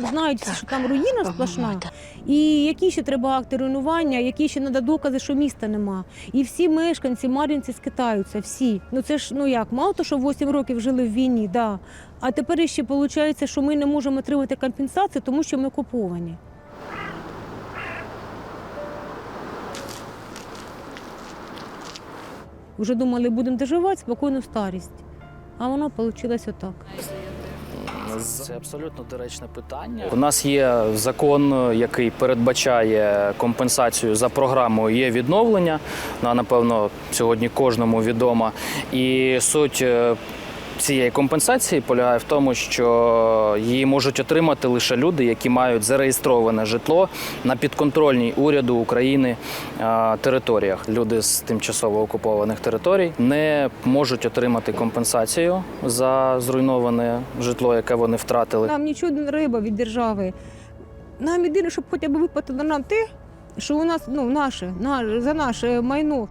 Знають, всі, що там руїна сплошна, і які ще треба акти руйнування, які ще треба докази, що міста нема. І всі мешканці Мар'їнці скитаються, всі. Ну це ж ну як, мало то, що 8 років жили в війні, да. А тепер ще виходить, що ми не можемо отримати компенсацію, тому що ми окуповані. Вже думали, будемо доживати спокійну старість. А воно вийшло отак. Це абсолютно доречне питання. У нас є закон, який передбачає компенсацію за програмою є відновлення. Вона, напевно, сьогодні кожному відома. І суть е, цієї компенсації полягає в тому, що її можуть отримати лише люди, які мають зареєстроване житло на підконтрольній уряду України е, територіях. Люди з тимчасово окупованих територій не можуть отримати компенсацію за зруйноване житло, яке вони втратили. Нам нічого не треба від держави. Нам єдине, щоб хоча б виплатили нам те, що у нас ну, наше, на- за наше майно.